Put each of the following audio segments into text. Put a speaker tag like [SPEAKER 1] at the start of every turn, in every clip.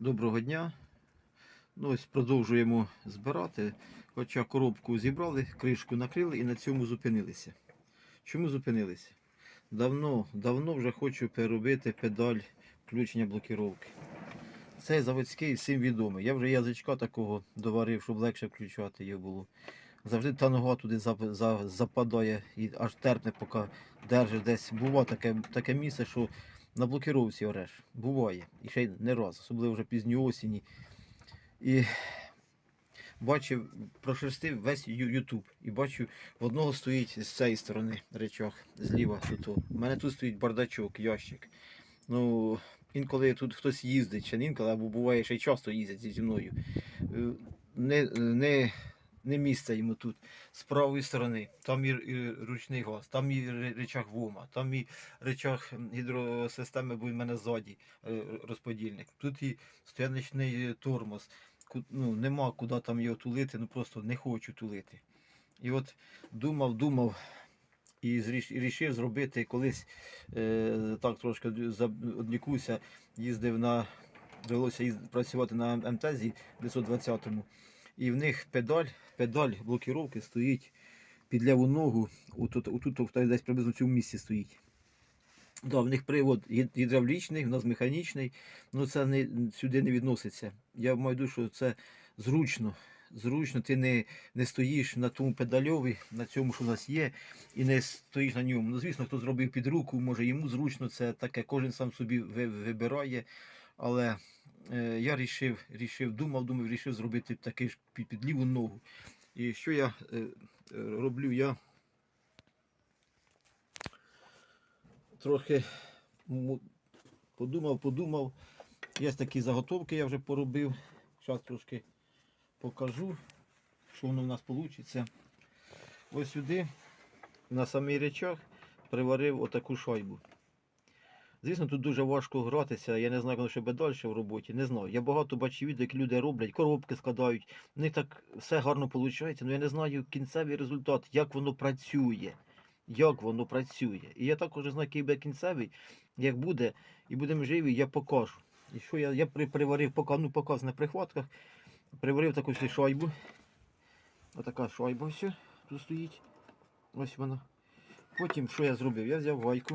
[SPEAKER 1] Доброго дня. Ну, ось продовжуємо збирати. Хоча коробку зібрали, кришку накрили і на цьому зупинилися. Чому зупинилися? Давно, давно вже хочу переробити педаль включення блокіровки. Цей заводський всім відомий. Я вже язичка такого доварив, щоб легше включати його було. Завжди та нога туди западає і аж терпне, поки держиш десь. Буває таке, таке місце, що на блокіровці ореш. Буває. І ще й не раз, особливо вже пізньої осені. І бачив, прошерстив весь Ютуб. І бачу, в одного стоїть з цієї сторони речах, зліва тут. У мене тут стоїть бардачок, ящик. Ну, інколи тут хтось їздить, чи не інколи, або буває ще й часто їздять зі мною. Е, Не, не, не місце йому тут. З правої сторони, там і, ручний газ, там і ре- речах ВОМа, там і речах гідросистеми, бо в мене ззаді е, розподільник. Тут і стояночний е, тормоз. Ну, нема куди там його тулити, ну просто не хочу тулити. І от думав, думав і рішив зробити колись е, так трошки одлікуся, їздив на. Довелося працювати на МТЗі 920-му. І в них педаль, педаль блокіровки стоїть під ліву ногу, отут, отут, десь приблизно в цьому місці стоїть. Да, в них привод гідравлічний, в нас механічний, ну це не, сюди не відноситься. Я маю що це зручно. Зручно, ти не, не стоїш на тому педальові, на цьому, що в нас є, і не стоїш на ньому. Ну, звісно, хто зробив під руку, може йому зручно, це таке, кожен сам собі вибирає. Але я рішив, рішив, думав, думав, рішив зробити таке ж під ліву ногу. І що я е, е, роблю? Я трохи подумав, подумав. Є такі заготовки, я вже поробив. Зараз трошки покажу, що воно в нас вийде. Ось сюди, на самий речах, приварив отаку шайбу. Звісно, тут дуже важко гратися. Я не знаю, воно ще буде далі в роботі. Не знаю. Я багато бачив відео, як люди роблять, коробки складають. В них так все гарно виходить, але я не знаю кінцевий результат, як воно працює. Як воно працює. І я також знаю, який буде кінцевий. Як буде, і будемо живі, я покажу. І що я, я приварив, пока, ну, показ на прихватках, приварив таку шайбу. Отака шайба ось тут стоїть. Ось вона. Потім що я зробив? Я взяв гайку.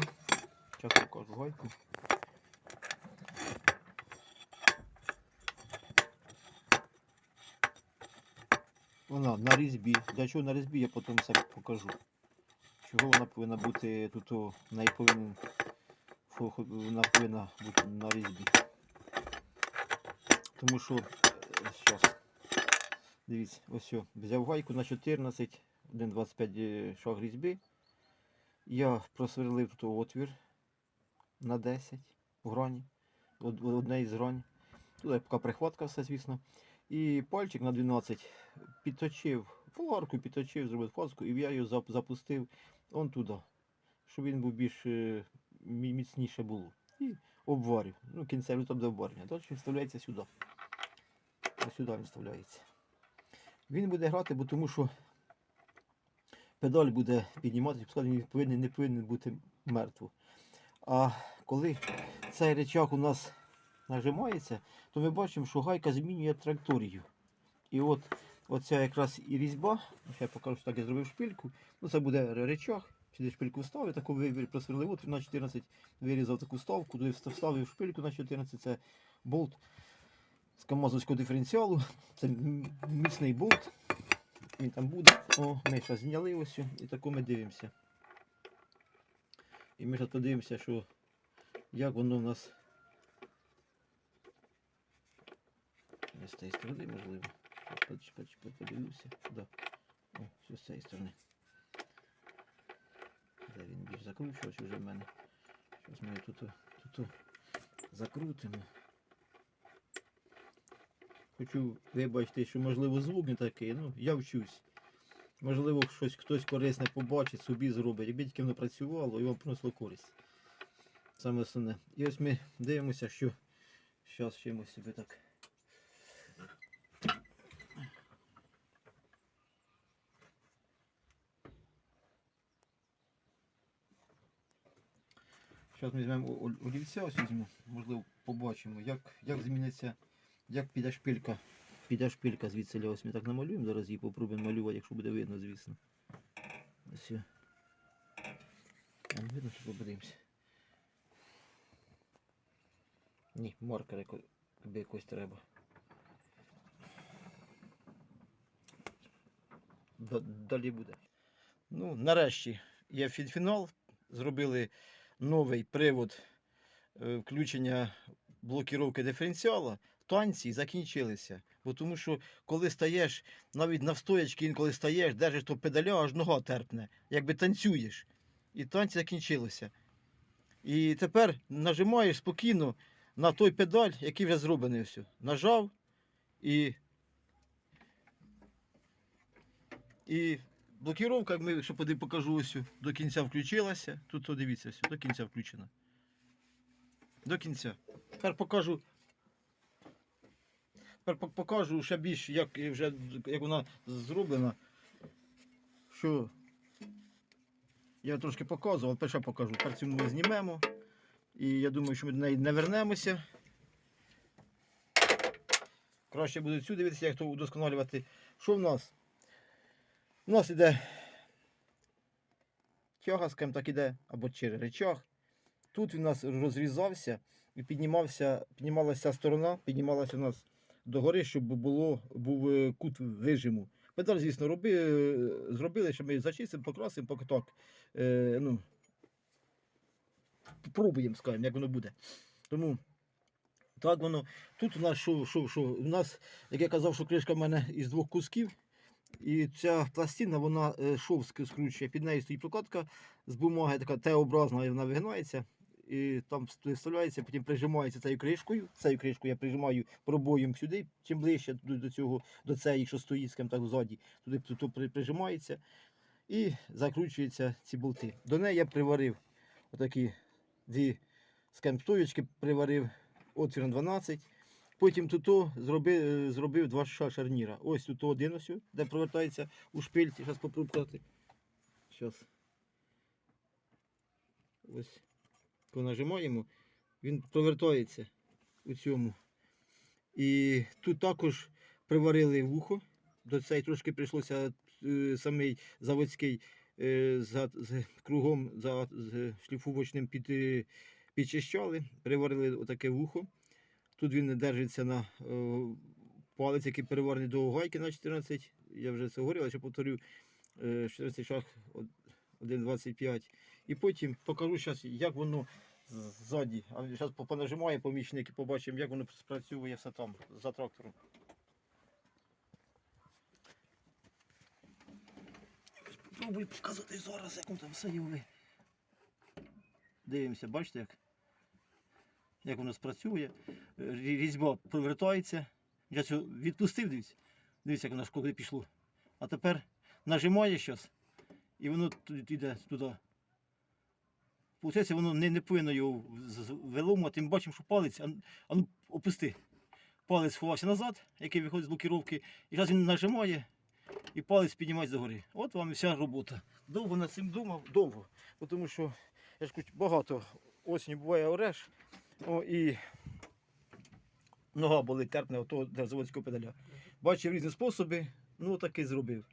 [SPEAKER 1] Зараз покажу гайку. Вона на різьбі. Для чого на різьбі, я потім все покажу. Чого вона повинна бути тут, о, в неї повинен, фо- хо- вона повинна бути на різьбі. Тому що, зараз, дивіться, ось о, взяв гайку на 14, 1,25 е, шаг різьби. Я просверлив тут отвір на 10 в грані, од- одне із грань. Туди поки прихватка все, звісно. І пальчик на 12 підточив фоларку, підточив, зробив фаску, і я зап- запустив он туди, щоб він був більш е, міцніше було. І обварив. Ну, кінцевий до обварення. Далі він вставляється сюди. Сюди він вставляється. Він буде грати, бо тому що педаль буде підніматися, він повинен, не повинен бути мертво. А коли цей речах у нас нажимається, то ми бачимо, що гайка змінює траєкторію. І от оця якраз і різьба, я покажу, що так я зробив шпильку. Ну це буде речах, сюди шпильку вставив, таку вивір просверлив на 14, вирізав таку ставку, туди вставив шпильку на 14, це болт з камазовського диференціалу. Це міцний болт. Він там буде. О, ми зараз зняли ось і таку ми дивимося. І ми зараз подивимося, що як воно в нас. З цієї сторони, можливо. Подивлюся. Да. О, все з цієї сторони. Де він більш закручувався вже в мене. Зараз ми тут, тут закрутимо. Хочу вибачити, що можливо звук не такий, ну я вчусь. Можливо, щось хтось корисне побачить, собі зробить. Якби тільки воно працювало і вам принесло користь. Саме основне. І ось ми дивимося, що зараз чимось собі так. Зараз ми візьмемо олівця, ось візьму, можливо, побачимо, як, як зміниться Як піде шпилька? Піде шпилька звідси ось ми так намалюємо, зараз її попробуємо малювати, якщо буде видно, звісно. Ось. видно, що подивимося. Ні, маркер якби якось треба. Далі буде. Ну, нарешті є фі- фінал. Зробили новий привод е, включення блокіровки диференціала. Танці закінчилися. Бо тому що коли стаєш, навіть на стоячки інколи стаєш, держиш то педаля, аж нога терпне, якби танцюєш. І танці закінчилися. І тепер нажимаєш спокійно на той педаль, який вже зроблений все. Нажав і. І блокіровка, якщо покажу ось, до кінця включилася. Тут о, дивіться, все, до кінця включена. До кінця. Тепер покажу. Тепер покажу ще більш, як, вже, як вона зроблена. Що я трошки показував, тепер ще покажу. Тепер цю ми знімемо. І я думаю, що ми до неї не вернемося. Краще буде цю дивитися, як то удосконалювати. Що в нас? У нас іде тяга, скажімо так іде, або через речах. Тут він у нас розрізався і піднімався, піднімалася сторона, піднімалася у нас догори, щоб було, був е, кут вижиму. Педаль, звісно, роби, е, зробили, що ми зачистимо, покрасимо, поки так. Е, ну, пробуємо, скажімо, як воно буде. Тому так воно. Тут у нас що, що, що? У нас, як я казав, що кришка в мене із двох кусків. І ця пластина, вона е, шов скручує. Під нею стоїть прокладка з бумаги, така Т-образна, вона вигинається. І там вставляється, потім прижимається цією кришкою. Цією кришкою я прижимаю пробоєм сюди, чим ближче до, цього, до цієї, що стоїть, скажімо так, ззаді, туди то прижимається і закручуються ці болти. До неї я приварив отакі дві скемптоєчки, приварив отвір на 12. Потім тут зробив, зробив два шарніра. Ось тут один ось, де провертається у шпильці. Зараз попробую показати. Зараз. Ось. Коли нажимаємо, він провертається у цьому. І тут також приварили вухо. До цей трошки прийшлося е, самий заводський е, за, з, кругом за з шліфувочним під, е, підчищали, приварили отаке вухо. Тут він держиться на е, палець, який переварений до гайки на 14. Я вже це говорив, але ще повторю, е, 14 шаг 1,25. І потім покажу зараз, як воно ззаді. А зараз понажимає помічник і побачимо, як воно спрацює все там за трактором. Спробую показати зараз, як воно там є. Дивимося, бачите як? Як воно спрацює. Різьба провертається. Я цього відпустив, дивіться. Дивіться, як воно ж пішло. А тепер нажимає щось, і воно йде туди. Получається, воно не, не повинно його виломувати. Ми бачимо, що палець, а, а ну опусти. Палець сховався назад, який виходить з блокіровки, і зараз він нажимає, і палець піднімається догори. От вам і вся робота. Довго над цим думав, довго. Тому що я ж багато осінь буває ореш. О, і нога болить терпне ото для заводського педаля. Бачив різні способи, ну такий зробив.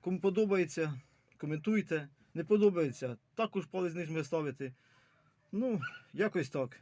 [SPEAKER 1] Кому подобається, коментуйте. Не подобається, також палець нижме ставити. Ну, якось так.